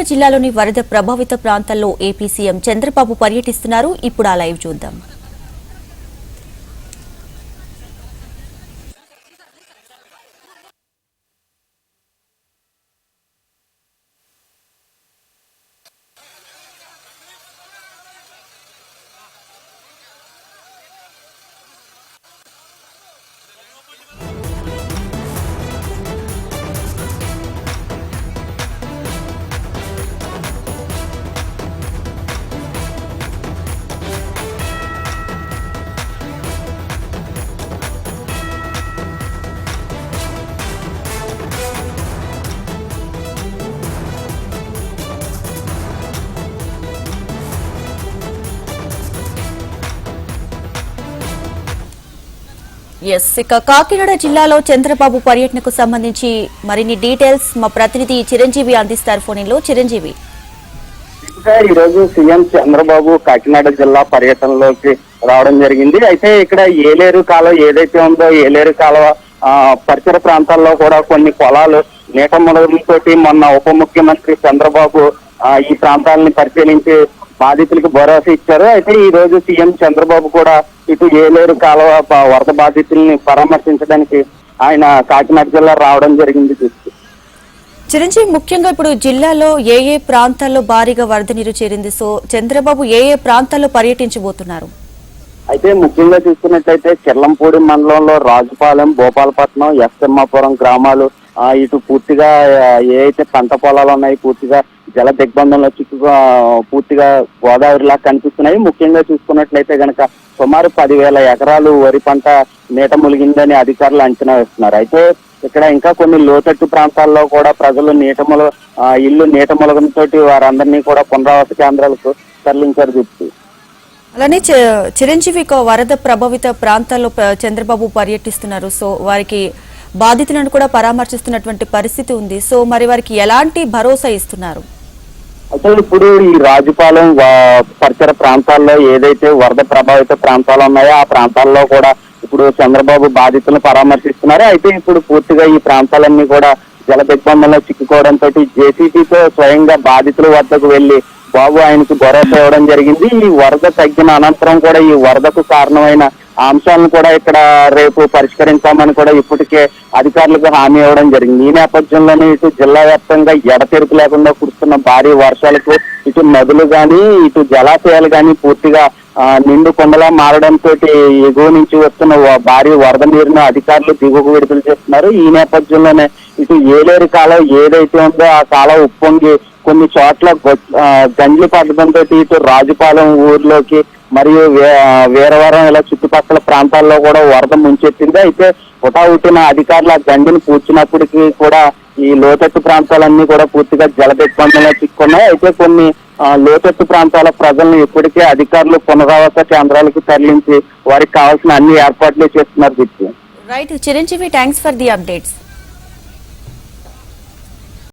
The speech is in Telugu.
కాకినాడ జిల్లాలోని వరద ప్రభావిత ప్రాంతాల్లో ఏపీ సీఎం చంద్రబాబు పర్యటిస్తున్నారు. ఇప్పుడు ఆ లైవ్ చూద్దాం. ఎస్ ఇక కాకినాడ జిల్లాలో చంద్రబాబు పర్యటనకు సంబంధించి మరిన్ని డీటెయిల్స్ మా ప్రతినిధి చిరంజీవి అందిస్తారు ఫోన్లో. చిరంజీవి. సార్ ఈ రోజు సీఎం చంద్రబాబు కాకినాడ జిల్లా పర్యటనలోకి రావడం జరిగింది. అయితే ఇక్కడ ఏలేరు కాలువ ఏదైతే ఉందో ఏలేరు కాలువ పరిసర ప్రాంతాల్లో కూడా కొన్ని పొలాలు నీట మునగడంతో మొన్న ఉప ముఖ్యమంత్రి చంద్రబాబు ఈ ప్రాంతాలని పరిశీలించి బాధితులకు భరోసా ఇచ్చారు. అయితే ఈ రోజు సీఎం చంద్రబాబు కూడా ఇటు ఏలేరు కాలువ వరద బాధితుల్ని పరామర్శించడానికి ఆయన కాకినాడ జిల్లా రావడం జరిగింది. చిరంజీవి ముఖ్యంగా ఇప్పుడు జిల్లాలో ఏ ఏ ప్రాంతాల్లో భారీగా వరద నీరు చేరింది? సో చంద్రబాబు ఏ ఏ ప్రాంతాల్లో పర్యటించబోతున్నారు? అయితే ముఖ్యంగా చూసుకున్నట్లయితే చెర్లంపూడి మండలంలో రాజుపాలెం భోపాలపట్నం ఎస్ఎమ్మాపురం గ్రామాలు ఇటు పూర్తిగా ఏ అయితే పంట పొలాలు ఉన్నాయి పూర్తిగా జల దిగ్బంధంలో చిక్కుగా పూర్తిగా గోదావరిలా కనిపిస్తున్నాయి. ముఖ్యంగా చూసుకున్నట్లయితే గనక సుమారు పదివేల ఎకరాలు వరి పంట నీట ములిగిందని అధికారులు అంచనా వేస్తున్నారు. అయితే ఇక్కడ ఇంకా కొన్ని లోతట్టు ప్రాంతాల్లో కూడా ప్రజలు నీటముల ఇల్లు నీట ములగంతో వారందరినీ కూడా పునరావాస కేంద్రాలకు తరలించారు చెప్తూ అలానే చి- చిరంజీవి వరద ప్రభావిత ప్రాంతాల్లో చంద్రబాబు పర్యటిస్తున్నారు. సో వారికి బాధితులను కూడా పరామర్శిస్తున్నటువంటి పరిస్థితి ఉంది. సో మరి వారికి ఎలాంటి భరోసా ఇస్తున్నారు? అసలు ఇప్పుడు ఈ రాజుపాలెం వా- పరిసర ప్రాంతాల్లో ఏదైతే వరద ప్రభావిత ప్రాంతాలు ఉన్నాయో ఆ ప్రాంతాల్లో కూడా ఇప్పుడు చంద్రబాబు బాధితులను పరామర్శిస్తున్నారు. అయితే ఇప్పుడు పూర్తిగా ఈ ప్రాంతాలన్నీ కూడా జల దిగ్బంధంలో చిక్కుకోవడంతో జేసీబీతో స్వయంగా బాధితుల వద్దకు వెళ్ళి బాబు ఆయనకు భరోసా ఇవ్వడం జరిగింది. ఈ వరద తగ్గిన అనంతరం కూడా ఈ వరదకు కారణమైన అంశాలను కూడా ఇక్కడ రేపు పరిష్కరించామని కూడా ఇప్పటికే అధికారులకు హామీ ఇవ్వడం జరిగింది. ఈ నేపథ్యంలోనే ఇటు జిల్లా వ్యాప్తంగా ఎడతెరుపు లేకుండా కురుస్తున్న భారీ వర్షాలకు ఇటు నదులు కానీ ఇటు జలాశయాలు కానీ పూర్తిగా నిండు కొండలా మారడంతో ఎగువ నుంచి వస్తున్న భారీ వరద నీరును అధికారులు దిగువకు విడుదల చేస్తున్నారు. ఈ నేపథ్యంలోనే ఇటు ఏలేరు కాలం ఏదైతే ఉందో ఆ కాలం ఉప్పొంగి కొన్ని చోట్ల గొ- ఆ, గండ్లు ఇటు రాజుపాలెం ఊర్లోకి మరియు వీరవరం ఇలా చుట్టుపక్కల ప్రాంతాల్లో కూడా వరద ముంచెత్తింది. అయితే ఉటావుటిన అధికారులు ఆ గండిని పూడ్చినప్పటికీ కూడా ఈ లోతట్టు ప్రాంతాలన్నీ కూడా పూర్తిగా జల చిక్కున్నాయి. అయితే కొన్ని లోతట్టు ప్రాంతాల ప్రజలను ఇప్పటికే అధికారులు పునరావాస కేంద్రాలకు తరలించి వారికి కావాల్సిన అన్ని ఏర్పాట్లు చేస్తున్నారు Deepti. Right Chiranjeevi thanks for the updates